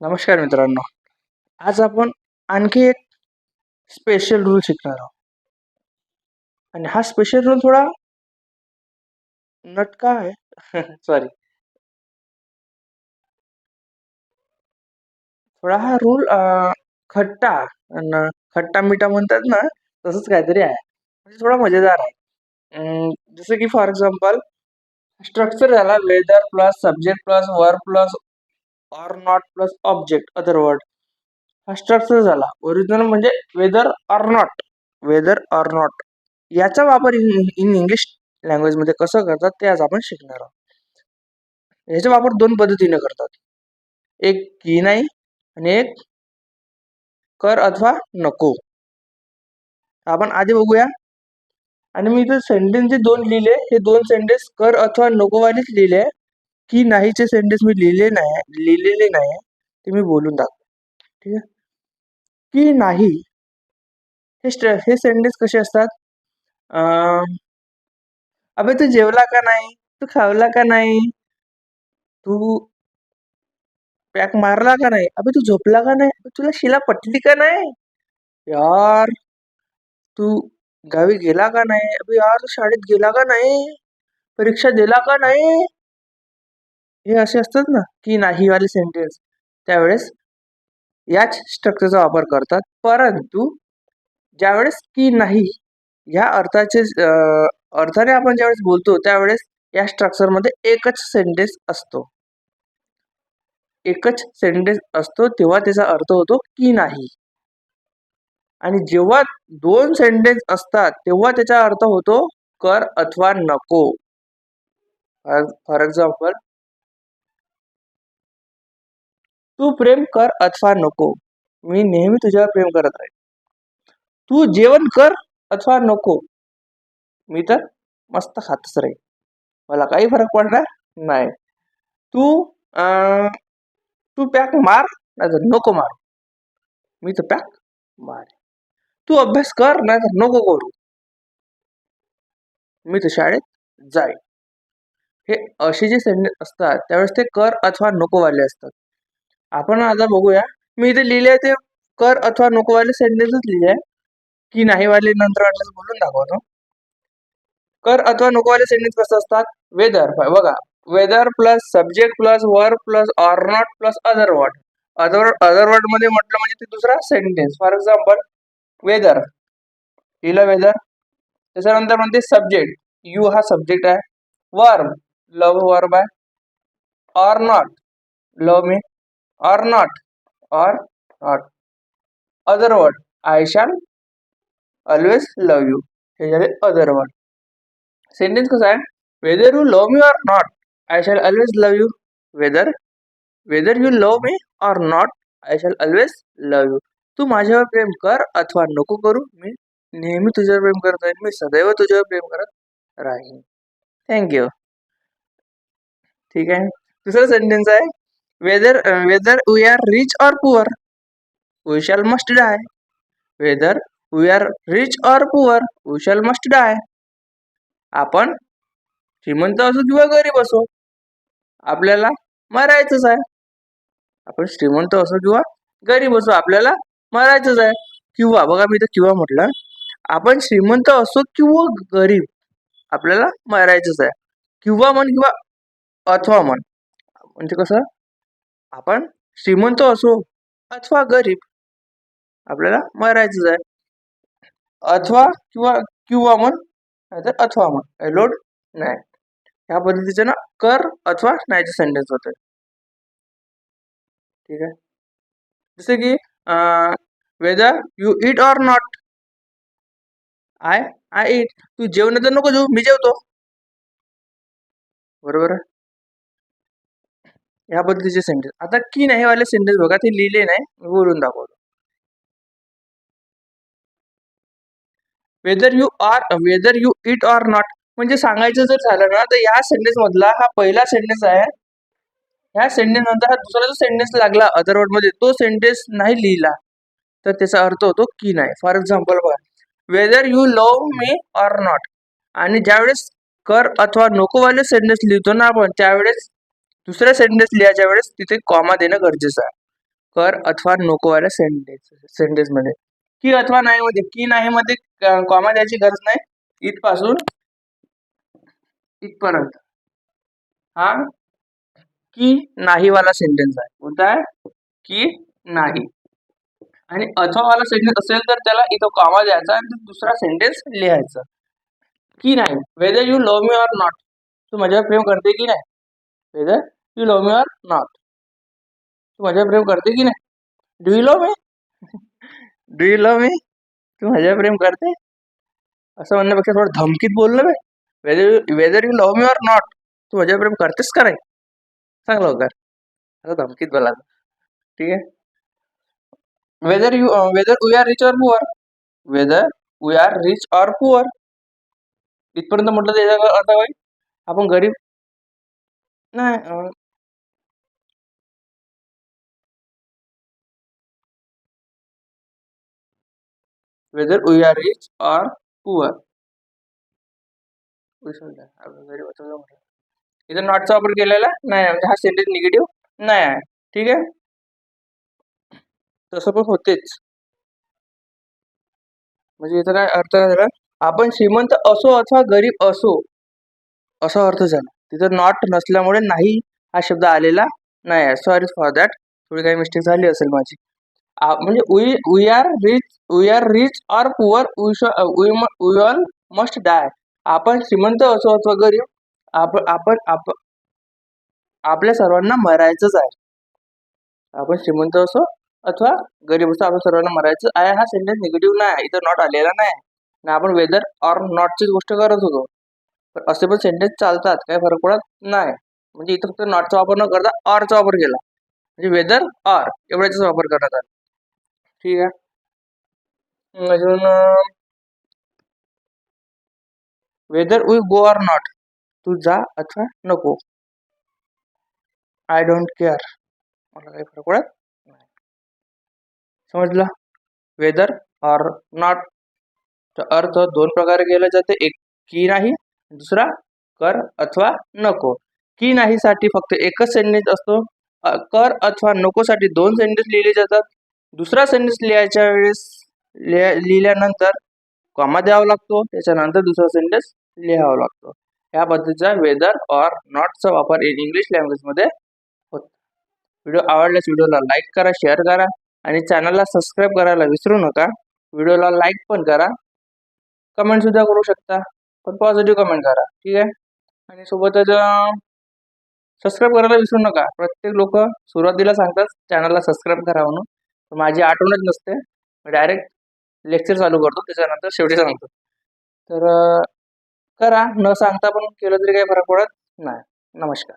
नमस्कार मित्रांनो. आज आपण आणखी एक स्पेशल रूल शिकणार आहोत. आणि हा स्पेशल रूल थोडा नटका आहे. सॉरी थोडा हा रूल खट्टा खट्टा मिठा म्हणतात ना तसंच काहीतरी आहे. म्हणजे थोडा मजेदार आहे. जसं की फॉर एक्झाम्पल स्ट्रक्चर झाला whether plus subject plus verb plus or not plus object other word हा स्ट्रक्चर झाला. ओरिजिनल म्हणजे whether or not whether or not याचा वापर इन इंग्लिश लँग्वेजमध्ये कसं करतात ते आज आपण शिकणार आहोत. याचा वापर दोन पद्धतीने करतात. एक की नाही आणि एक कर अथवा नको. आपण आधी बघूया. आणि मी इथे सेंटेन्स जे दोन लिहिले हे दोन सेंटेन्स कर अथवा नकोवालीच लिहिले. आहे की नाहीचे सेंटेन्स मी लिहिले नाही लिहिलेले नाही ते मी बोलून दाखव ठीक आहे? की नाही हे स्ट्र हे सेंटेन्स कसे असतात? अं, अबे तू जेवला का नाही? तू खावला का नाही? तू पॅक मारला का नाही? अबे तू झोपला का नाही? तुला शिला पटली का नाही? यार तू गावी गेला का नाही? अबे यार तू शाळेत गेला का नाही? परीक्षा दिला का नाही? हे असे असतात ना की नाही वाले सेंटेन्स त्यावेळेस याच स्ट्रक्चरचा वापर करतात. परंतु ज्यावेळेस की नाही ह्या अर्थाचे अर्थाने आपण ज्यावेळेस बोलतो त्यावेळेस या स्ट्रक्चरमध्ये एकच सेंटेन्स असतो. एकच सेंटेन्स असतो तेव्हा त्याचा अर्थ होतो की नाही. आणि जेव्हा दोन सेंटेन्स असतात तेव्हा त्याचा अर्थ होतो कर अथवा नको. फॉर एक्झाम्पल तू प्रेम कर अथवा नको. मी नेहमी तुझ्यावर प्रेम करत राहील तू जेवण कर अथवा नको. मी तर मस्त खातच राहील मला काही फरक पडणार नाही. तू तू पॅक मार नाही तर नको मार. मी तर पॅक मार तू अभ्यास कर नाही तर नको करू. मी तर शाळेत जाईल हे असे जे सेंटेन्स असतात त्यावेळेस ते कर अथवा नको वाले असतात. आपण आता बघूया. मी इथे लिहिले आहे ते कर अथवा नकोवाले सेंटेन्सच लिहिले की नाही वाले नंतर वाटल्यास बोलून दाखवतो. कर अथवा नकोवाले सेंटेन्स कसं असतात? वेदर बघा. Whether plus subject plus verb plus or not plus other word other other वर्डमध्ये म्हटलं म्हणजे ते दुसरा सेंटेन्स फॉर एक्झाम्पल वेदर लिहिलं वेदर त्याच्यानंतर म्हणते सब्जेक्ट यू हा सब्जेक्ट आहे. वर्ब लव वर्ब आहे. Or not love me or not or not other word I shall always love you हे झाले अदर वर्ड सेंटेन्स कसं आहे whether you love me or not I shall always love you whether whether you love me or not I shall always love you तू माझ्यावर प्रेम कर अथवा नको करू, मी नेहमी तुझ्यावर प्रेम करत राहीन. मी सदैव तुझ्यावर प्रेम करत राहीन. थँक्यू ठीक आहे? दुसरं सेंटेन्स आहे whether whether we are rich or poor we shall must die whether we are rich or poor we shall must die आपण श्रीमंत असो किंवा गरीब असो आपल्याला मरायचंच आहे. आपण श्रीमंत असो किंवा गरीब असो आपल्याला मरायचंच आहे. किंवा बघा मी तर किंवा म्हटलं आपण श्रीमंत असो किंवा गरीब आपल्याला मरायचंच आहे. किंवा म्हण किंवा अथवा म्हण. म्हणजे कसं? आपण श्रीमंत असो अथवा गरीब आपल्याला मरायचंच आहे. अथवा किंवा किंवा म्हण नाहीतर अथवा म्हण लोड नाही. ह्या पद्धतीचे ना कर अथवा नाहीचे सेंटेन्स होते ठीक आहे? जसे की whether you eat or not I I eat तू जेवण तर नको जेऊ मी जेवतो. बरोबर आहे? याबद्दलचे सेंटेन्स आता की नाही वाले सेंटेन्स बघा ते लिहिले नाही मी बोलून दाखवतो. Whether you are whether you eat or not म्हणजे सांगायचं जर झालं ना तर या सेंटेन्स मधला हा पहिला सेंटेन्स आहे. ह्या सेंटेन्स नंतर हा दुसरा जो सेंटेन्स लागला अदर वर्डमध्ये तो सेंटेन्स नाही लिहिला. तर त्याचा अर्थ होतो की नाही. फॉर एक्झाम्पल बघा whether you love me or not आणि ज्यावेळेस कर अथवा नकोवाले सेंटेन्स लिहितो ना आपण त्यावेळेस दुसऱ्या सेंटेन्स लिहायच्या वेळेस तिथे कॉमा देणं गरजेचं आहे. कर अथवा नकोवाल्या सेंटेन्स सेंटेन्समध्ये. की अथवा नाही मध्ये की नाही मध्ये कॉमा द्यायची गरज नाही. इथपासून इथपर्यंत. हा? की नाही वाला सेंटेन्स आहे. कोणता आहे? की नाही. आणि अथवा वाला सेंटेन्स असेल तर त्याला इथं कॉमा द्यायचा आणि दुसरा सेंटेन्स लिहायचा. की नाही? Whether you love me or not तू माझ्यावर प्रेम करते की नाही? Whether you love me or not तू माझ्या प्रेम करते की नाही? Do you love me do you love me तू माझ्या प्रेम करते? असं म्हणण्यापेक्षा थोडं धमकीत बोललं बे whether whether you love me or not तू माझ्या प्रेम करतेस का नाही? सांग लवकर. असं धमकीत बोला. ठीक आहे? Whether you whether we are rich or poor whether we are rich or poor इथपर्यंत म्हटलं त्याचा अर्थ होईल आपण गरीब नाही whether we are rich or poor. इथं नॉटचा वापर केलेला? नाही म्हणजे हा सेंटेन्स निगेटिव्ह नाही आहे. ठीक आहे? तसं पण होतेच. म्हणजे याचा काय अर्थ काय झाला? आपण श्रीमंत असो अथवा गरीब असो असा अर्थ झाला. तिथं नॉट नसल्यामुळे नाही हा शब्द आलेला नाही आहे. सॉरी फॉर दॅट थोडी काही मिस्टेक झाली असेल माझी. म्हणजे we we are rich we are rich or poor we all must die आपण श्रीमंत असो अथवा गरीब आपण आपण आप आपल्या सर्वांना मरायचंच आहे. आपण श्रीमंत असो अथवा गरीब असो आपण सर्वांना मरायचं आहे. हा सेंटेन्स निगेटिव्ह नाही इथं नॉट आलेला नाही ना आपण वेदर ऑर नॉटचीच गोष्ट करत होतो. पण असे पण सेंटेन्स चालतात काही फरक पडत नाही. म्हणजे इथं फक्त नॉटचा वापर न करता ऑरचा वापर केला. म्हणजे वेदर ऑर एवढ्याचाच वापर करण्यात आला. ठीक आहे. अजून whether we go or not तू जा अथवा नको. आय डोंट केअर मला काही फरक पडत नाही. समजलं? वेदर ऑर नॉट अर्थ दोन प्रकारे केला जाते. एक की नाही. दुसरा कर अथवा नको. की नाही साठी फक्त एकच सेंटेन्स असतो. कर अथवा नको साठी दोन सेंटेन्स लिहिले जातात. दुसरा सेंटेन्स लिहायच्या वेळेस लिहा लिहिल्यानंतर कॉमा द्यावा लागतो. त्याच्यानंतर दुसरा सेंटेन्स लिहावा लागतो. या पद्धतीचा वेदर ऑर नॉटचा वापर इन इंग्लिश लँग्वेजमध्ये होतो. व्हिडिओ आवडल्यास व्हिडिओला लाईक करा शेअर करा आणि चॅनलला सबस्क्राईब करायला विसरू नका. व्हिडिओला लाईक पण करा. कमेंटसुद्धा करू शकता. पण पॉझिटिव्ह कमेंट करा. ठीक आहे? आणि सोबतच सबस्क्राईब करायला विसरू नका. प्रत्येक लोक सुरुवातीला सांगतात चॅनलला सबस्क्राईब करा म्हणून. माझी आठवणच नसते. डायरेक्ट लेक्चर चालू करतो त्याच्यानंतर शेवटी सांगतो. तर करा न सांगता पण केलं तरी काही फरक पडत नाही. नमस्कार.